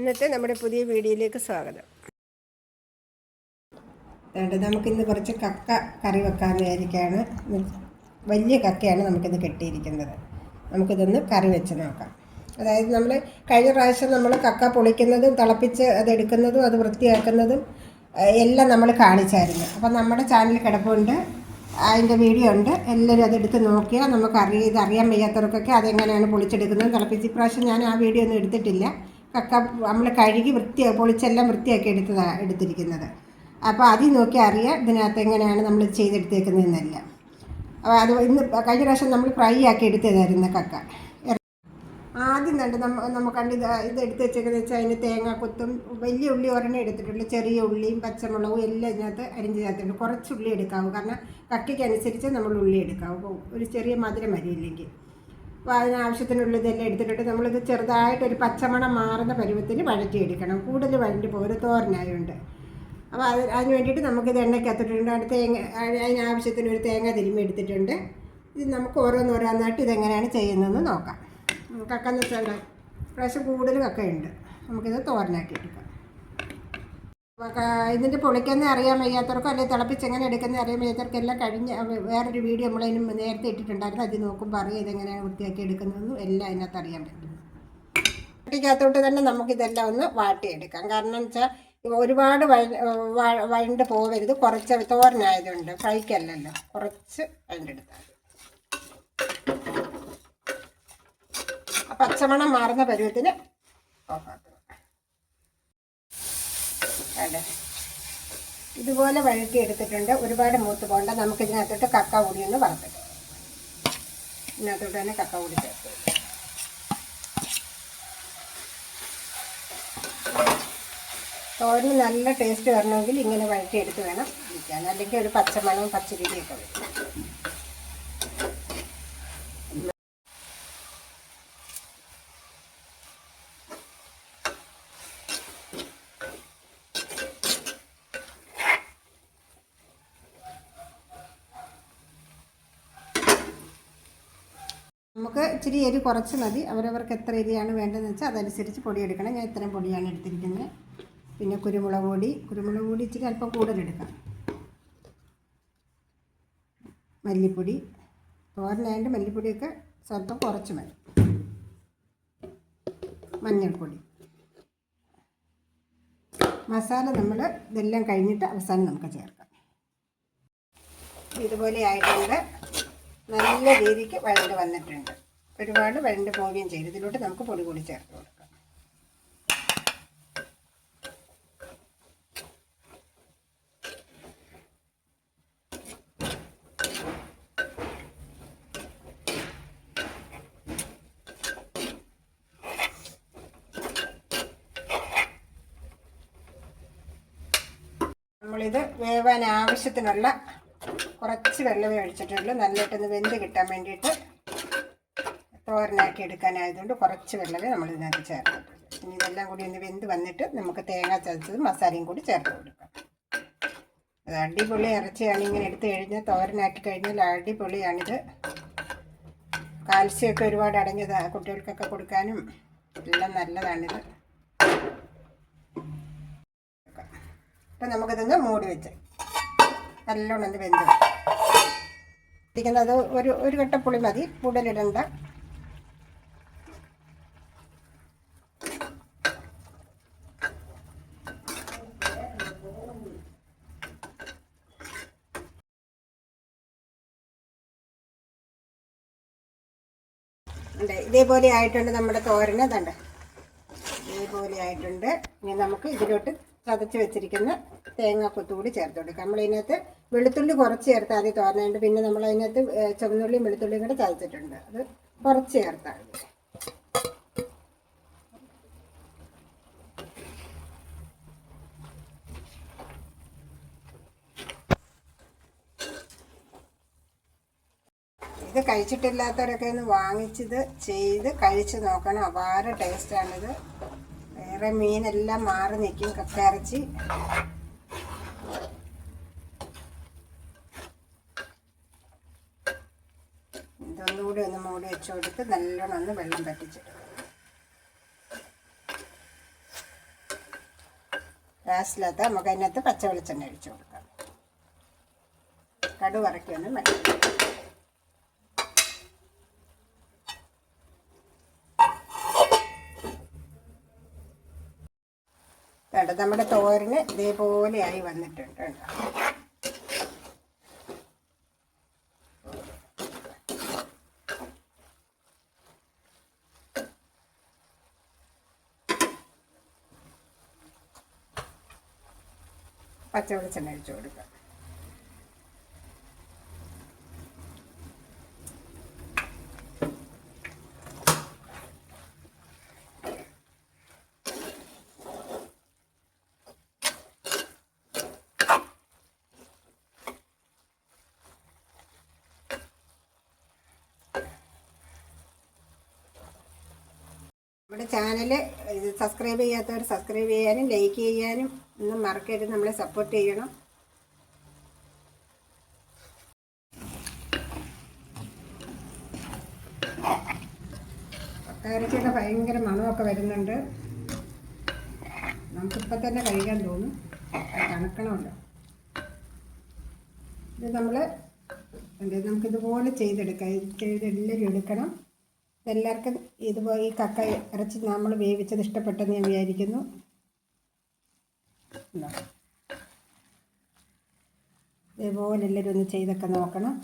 ഇന്നത്തെ നമ്മുടെ പുതിയ വീഡിയോയിലേക്ക് സ്വാഗതം. വേണ്ട നമുക്കിന്ന് കുറച്ച് കക്ക കറി വെക്കാൻ വിചാരിക്കുകയാണ് വലിയ കക്കയാണ് നമുക്കിന്ന് കിട്ടിയിരിക്കുന്നത്. നമുക്കിതൊന്ന് കറി വെച്ച് നോക്കാം. അതായത് നമ്മൾ കഴിഞ്ഞ പ്രാവശ്യം നമ്മൾ കക്ക പൊളിക്കുന്നതും തിളപ്പിച്ച് അതെടുക്കുന്നതും അത് വൃത്തിയാക്കുന്നതും എല്ലാം നമ്മൾ കാണിച്ചായിരുന്നു. അപ്പം നമ്മുടെ ചാനൽ കിടപ്പുണ്ട്. അതിന്റെ വീഡിയോ ഉണ്ട്. എല്ലാവരും അതെടുത്ത് നോക്കിയാൽ നമുക്ക് അറിയാം ഇത് അറിയാൻ വയ്യാത്തവർക്കൊക്കെ അതെങ്ങനെയാണ് പൊളിച്ചെടുക്കുന്നത് തിളപ്പിച്ച്. ഇപ്രാവശ്യം ഞാൻ ആ വീഡിയോ ഒന്നും എടുത്തിട്ടില്ല. കക്ക നമ്മൾ കഴുകി വൃത്തി പൊളിച്ചെല്ലാം വൃത്തിയാക്കി എടുത്തതാണ് എടുത്തിരിക്കുന്നത്. അപ്പോൾ അതിൽ നോക്കി അറിയാം ഇതിനകത്ത് എങ്ങനെയാണ് നമ്മൾ ചെയ്തെടുത്തേക്കുന്നതെന്നല്ല. അപ്പോൾ അത് ഇന്ന് കഴിഞ്ഞ പ്രാവശ്യം നമ്മൾ ഫ്രൈ ആക്കി എടുത്തതായിരുന്നു കക്ക. ആദ്യം കണ്ട് നമ്മ നമുക്ക് കണ്ട് ഇത് ഇത് എടുത്ത് വെച്ചേക്കെന്ന് വെച്ചാൽ അതിന് തേങ്ങ തേങ്ങാക്കൊത്തും വലിയ ഉള്ളി ഒരെണ്ണം എടുത്തിട്ടുണ്ട് ചെറിയ ഉള്ളിയും പച്ചമുളകും എല്ലാം ഇതിനകത്ത് അരിഞ്ഞ് ചേർത്തിട്ടുണ്ട് കുറച്ച് ഉള്ളി എടുക്കാവൂ കാരണം കക്കയ്ക്ക് അനുസരിച്ച് നമ്മൾ ഉള്ളി എടുക്കാവൂ. ഒരു ചെറിയ മധുരം വരില്ലെങ്കിൽ അപ്പോൾ അതിനാവശ്യത്തിനുള്ള ഇതെല്ലാം എടുത്തിട്ട് നമ്മളിത് ചെറുതായിട്ടൊരു പച്ചമണം മാറുന്ന പരുവത്തിന് വഴറ്റിയെടുക്കണം കൂടുതൽ വഴറ്റി പോകരുത് തോരനായുണ്ട്. അപ്പോൾ അത് അതിന് വേണ്ടിയിട്ട് നമുക്കിത് എണ്ണയ്ക്കകത്തിട്ടുണ്ട് അടുത്ത് തേങ്ങ അതിനാവശ്യത്തിന് ഒരു തേങ്ങ തിരുമ്മി എടുത്തിട്ടുണ്ട്. ഇത് നമുക്ക് ഓരോന്നോരോന്നായിട്ട് ഇതെങ്ങനെയാണ് ചെയ്യുന്നതെന്ന് നോക്കാം. കക്കെന്ന് വെച്ചാൽ പ്രാവശ്യം കൂടുതൽ കക്കയുണ്ട്. നമുക്കിത് തോരനാക്കി എടുക്കാം ഇതിന്റെ പൊളിക്കുന്ന അറിയാൻ വയ്യാത്തവർക്കും അല്ലെങ്കിൽ തിളപ്പിച്ച് എങ്ങനെ എടുക്കുന്ന അറിയാൻ വയ്യാത്തവർക്കും എല്ലാം കഴിഞ്ഞ വേറൊരു വീഡിയോ നമ്മളതിന് നേരത്തെ ഇട്ടിട്ടുണ്ടായിരുന്നു. അത് നോക്കുമ്പോൾ അറിയാം ഇതെങ്ങനെയാണ് വൃത്തിയാക്കി എടുക്കുന്നതെന്നും എല്ലാം അതിനകത്ത് അറിയാൻ പറ്റും. ചട്ടിക്കകത്തോട്ട് തന്നെ നമുക്കിതെല്ലാം ഒന്ന് വാട്ടിയെടുക്കാം. കാരണം വെച്ചാൽ ഒരുപാട് വഴണ്ട് പോകരുത് കുറച്ച് തോരനായതുകൊണ്ട് ഫ്രൈക്കല്ലല്ലോ കുറച്ച് ആ പച്ചമണം മാറുന്ന പരുവത്തിന് ഓഫാക്കുക അതെ. ഇതുപോലെ വഴറ്റി എടുത്തിട്ടുണ്ട്. ഒരുപാട് മൂത്ത് പോകണ്ട. നമുക്ക് ഇതിനകത്തോട്ട് കക്ക കൂടി ഒന്ന് വറുത്തിട്ട് ഇതിനകത്തോട്ട് തന്നെ കക്ക കൂടി ചേർത്ത്. തോരന് നല്ല ടേസ്റ്റ് വരണമെങ്കിൽ ഇങ്ങനെ വഴറ്റിയെടുത്ത് വേണം ഇരിക്കാൻ. അല്ലെങ്കിൽ ഒരു പച്ചമണവും പച്ചരിയൊക്കെ വരും നമുക്ക് ഇച്ചിരി എരി കുറച്ച് മതി. അവരവർക്ക് എത്ര എരിയാണ് വേണ്ടതെന്ന് വെച്ചാൽ അതനുസരിച്ച് പൊടി എടുക്കണം ഞാൻ ഇത്രയും പൊടിയാണ് എടുത്തിരിക്കുന്നത്. പിന്നെ കുരുമുളക് പൊടി. കുരുമുളക് പൊടി ഇച്ചിരി അല്പം കൂടുതൽ എടുക്കാം. മല്ലിപ്പൊടി. തോരനായിട്ട് മല്ലിപ്പൊടിയൊക്കെ സ്വല്പം കുറച്ച് മതി. മഞ്ഞൾപ്പൊടി. മസാല നമ്മൾ ഇതെല്ലാം കഴിഞ്ഞിട്ട് അവസാനം നമുക്ക് ചേർക്കാം. ഇതുപോലെ ആയിട്ടുണ്ട്. നല്ല രീതിക്ക് വഴണ്ട് വന്നിട്ടുണ്ട്. ഒരുപാട് വഴണ്ട് പോവുകയും ചെയ്തു. ഇതിലോട്ട് നമുക്ക് പൊടി കൂടി ചേർത്ത് കൊടുക്കാം. നമ്മളിത് വേവാൻ ആവശ്യത്തിനുള്ള കുറച്ച് വെള്ളമേ ഒഴിച്ചിട്ടുള്ളൂ. നല്ലതായിട്ടൊന്ന് വെന്ത് കിട്ടാൻ വേണ്ടിയിട്ട് തോരനാക്കി എടുക്കാനായതുകൊണ്ട് കുറച്ച് വെള്ളമേ നമ്മൾ ഇതിനകത്ത് ചേർത്തിട്ടുള്ളൂ ഇനി ഇതെല്ലാം കൂടി ഒന്ന് വെന്ത് വന്നിട്ട് നമുക്ക് തേങ്ങ ചതച്ചതും മസാലയും കൂടി ചേർത്ത് കൊടുക്കാം. അത് അടിപൊളി ഇറച്ചിയാണ് ഇങ്ങനെ എടുത്തു കഴിഞ്ഞാൽ തോരനാക്കി കഴിഞ്ഞാൽ അടിപൊളിയാണിത്. കാൽസ്യമൊക്കെ ഒരുപാട് അടങ്ങിയതാണ് കുട്ടികൾക്കൊക്കെ കൊടുക്കാനും എല്ലാം നല്ലതാണിത്. അപ്പം നമുക്കിതൊന്ന് മൂടി വെച്ച് നല്ലോണം ഒന്ന് വെന്ത് ഇരിക്കുന്നത്. ഒരു ഒരു കട്ട പുളി മതി. കൂടുതലിടണ്ട. ഇതേപോലെ ആയിട്ടുണ്ട് നമ്മുടെ തോരന്. ഇതുണ്ട് ഇതേപോലെ ആയിട്ടുണ്ട്. ഇനി നമുക്ക് ഇതിലോട്ട് ചതച്ച് വെച്ചിരിക്കുന്ന തേങ്ങ കൊത്തുകൂടി ചേർത്ത് കൊടുക്കുക. നമ്മളതിനകത്ത് വെളുത്തുള്ളി കുറച്ച് ചേർത്താൽ ആദ്യം തോരനുണ്ട് പിന്നെ നമ്മൾ അതിനകത്ത് ചുവന്നുള്ളിയും വെളുത്തുള്ളിയും കൂടെ ചതച്ചിട്ടുണ്ട്. അത് കുറച്ച് ചേർത്താൽ മതി. ഇത് കഴിച്ചിട്ടില്ലാത്തവരൊക്കെ ഒന്ന് വാങ്ങിച്ചത് ചെയ്ത് കഴിച്ച് നോക്കണം. അപാര ടേസ്റ്റാണിത്. വേറെ മീനെല്ലാം മാറി നിൽക്കും കക്കയിറച്ചി. ഇതൊന്നുകൂടി ഒന്ന് മൂടി വെച്ച് കൊടുത്ത് നല്ലോണം ഒന്ന് വെള്ളം പറ്റിച്ചിടും ഗ്യാസിലകത്ത് നമുക്ക് അതിനകത്ത് പച്ച വെളിച്ചെണ്ണ ഒഴിച്ചു കൊടുക്കാം. കടു വറക്കൊന്നും വേണ്ട നമ്മുടെ തോരന് ഇതേപോലെയായി വന്നിട്ടുണ്ട് കേട്ടോ പച്ച വെളിച്ചെണ്ണ ഒഴിച്ചു കൊടുക്കാം. നമ്മുടെ ചാനൽ സബ്സ്ക്രൈബ് ചെയ്യാത്തവർ സബ്സ്ക്രൈബ് ചെയ്യാനും ലൈക്ക് ചെയ്യാനും ഒന്നും മറക്കരുത്. നമ്മളെ സപ്പോർട്ട് ചെയ്യണം. പക്കാരിക്കൊക്കെ ഭയങ്കര മണമൊക്കെ വരുന്നുണ്ട്. നമുക്കിപ്പോൾ തന്നെ കഴിക്കാൻ തോന്നും. തണുക്കണമല്ലോ. ഇത് നമ്മൾ നമുക്കിതുപോലെ ചെയ്തെടുക്കാം. ചെയ്തെല്ലാം എടുക്കണം. ഇതെല്ലാവർക്കും ഇതുപോലെ ഈ കക്ക ഇറച്ചി നമ്മൾ വേവിച്ചത് ഇഷ്ടപ്പെട്ടെന്ന് ഞാൻ വിചാരിക്കുന്നു. ഇതേപോലെ എല്ലാവരും ഒന്ന് ചെയ്തൊക്കെ നോക്കണം.